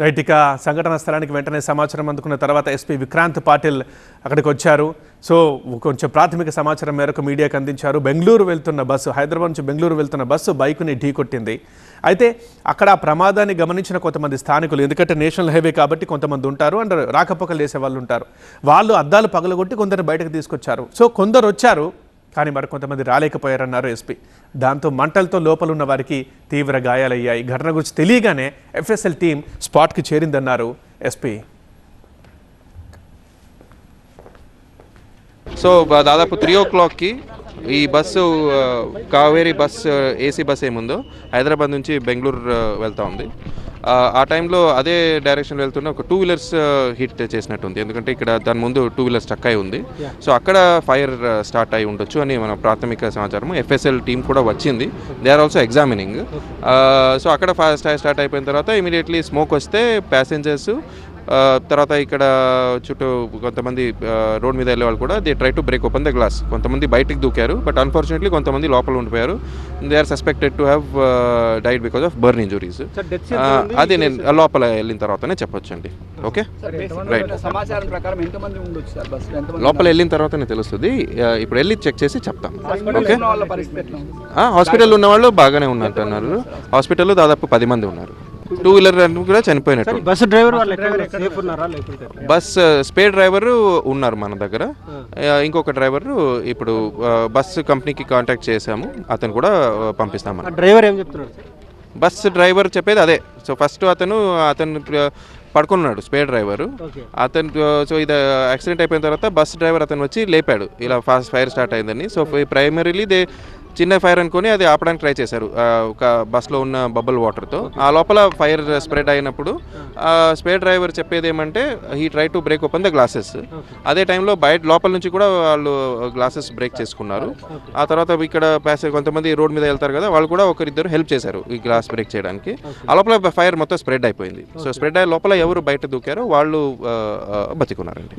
Right ఇక సంఘటన స్థలానికి వెంటనే సమాచారం అందుకున్న తర్వాత ఎస్పీ విక్రాంత్ పాటిల్ అక్కడికి వచ్చారు. సో కొంచెం ప్రాథమిక సమాచారం మేరకు మీడియాకు అందించారు. బెంగళూరు వెళ్తున్న బస్సు హైదరాబాద్ నుంచి బెంగళూరు వెళ్తున్న బస్సు బైకుని ఢీకొట్టింది అయితే అక్కడ ప్రమాదాన్ని గమనించిన కొంతమంది స్థానికులు ఎందుకంటే నేషనల్ హైవే కాబట్టి కొంతమంది ఉంటారు అండ్ రాకపోకలు వేసే వాళ్ళు ఉంటారు. వాళ్ళు అద్దాలు పగలగొట్టి కొందరు బయటకు తీసుకొచ్చారు. సో కొందరు వచ్చారు. కానీ మరి కొంతమంది రాలేకపోయారన్నారు ఎస్పీ. దాంతో మంటలతో లోపల ఉన్న వారికి తీవ్ర గాయాలయ్యాయి. ఘటన గురించి తెలియగానే ఎఫ్ఎస్ఎల్ టీం స్పాట్కి చేరిందన్నారు ఎస్పీ. సో దాదాపు త్రీ ఓ క్లాక్కి ఈ bus Kaveri bus AC bus ఏముందో హైదరాబాద్ నుంచి బెంగళూరు వెళ్తూ వెళ్తా ఉంది. ఆ, టైంలో అదే డైరెక్షన్ వెళ్తున్న ఒక టూ వీలర్స్ హిట్ చేసినట్టుంది. ఎందుకంటే ఇక్కడ దాని ముందు టూ వీలర్ స్టక్ అయి ఉంది. సో అక్కడ ఫైర్ స్టార్ట్ అయి ఉండొచ్చు అని మన ప్రాథమిక సమాచారం ఎఫ్ఎస్ఎల్ టీం కూడా వచ్చింది. They are also examining so అక్కడ ఫాస్ట్ స్టార్ట్ అయిపోయిన తర్వాత ఇమీడియట్లీ స్మోక్ వస్తే ప్యాసింజర్స్ తర్వాత ఇక్కడ చుట్టూ కొంతమంది రోడ్ మీద వెళ్ళే వాళ్ళు కూడా they try to break open the glass కొంతమంది బయటికి దూకారు బట్ అన్ఫార్చునేట్లీ కొంతమంది లోపల ఉండిపోయారు. They are suspected to have died because of burn injuries అది నేను లోపల వెళ్ళిన తర్వాతనే చెప్పొచ్చు అండి ఓకే రైట్ సమాచారం ప్రకారం ఎంతమంది ఉండొచ్చు సార్ బస్సులో ఎంతమంది లోపల వెళ్ళిన తర్వాతనే తెలుస్తుంది. ఇప్పుడు వెళ్ళి చెక్ చేసి చెప్తాం. ఓకే? హాస్పిటల్ ఉన్న వాళ్ళు బాగానే ఉన్నట్టున్నారు హాస్పిటల్లో దాదాపు పది మంది ఉన్నారు. టూ వీలర్ కూడా చనిపోయినట్టు. బస్సు డ్రైవర్ వాళ్ళు ఎక్కడ సేఫ్ ఉన్నారా లేకుంటే బస్ స్పే డ్రైవర్ ఉన్నారు మన దగ్గర. ఇంకొక డ్రైవర్ ఇప్పుడు బస్ కంపెనీకి కాంటాక్ట్ చేశాము. అతను కూడా ఆ డ్రైవర్ ఏం చెప్తున్నాడు? సార్ బస్ డ్రైవర్ చెప్పేది అదే. సో ఫస్ట్ అతను అతను పడుకున్నాడు స్పే డ్రైవరు. ఓకే. అతను సో ఇది యాక్సిడెంట్ అయిపోయిన తర్వాత బస్ డ్రైవర్ అతను వచ్చి లేపాడు. ఇలా ఫాస్ట్ ఫైర్ స్టార్ట్ అయిందని. సో ప్రైమరీలీ దే చిన్న ఫైర్ అనుకొని అది ఆపడానికి ట్రై చేశారు. ఒక బస్లో ఉన్న బబుల్ వాటర్తో ఆ లోపల ఫైర్ స్ప్రెడ్ అయినప్పుడు స్పే డ్రైవర్ చెప్పేది ఏమంటే he try to break open the glasses అదే టైంలో బయట లోపల నుంచి కూడా వాళ్ళు గ్లాసెస్ బ్రేక్ చేసుకున్నారు. ఆ తర్వాత ఇక్కడ ప్యాసెంజర్ కొంతమంది రోడ్ మీద వెళ్తారు కదా వాళ్ళు కూడా ఒకరిద్దరు హెల్ప్ చేశారు ఈ గ్లాస్ బ్రేక్ చేయడానికి. ఆ లోపల ఫైర్ మొత్తం స్ప్రెడ్ అయిపోయింది. సో స్ప్రెడ్ అయ్యే లోపల ఎవరు బయట దూకారో వాళ్ళు బతికున్నారండి.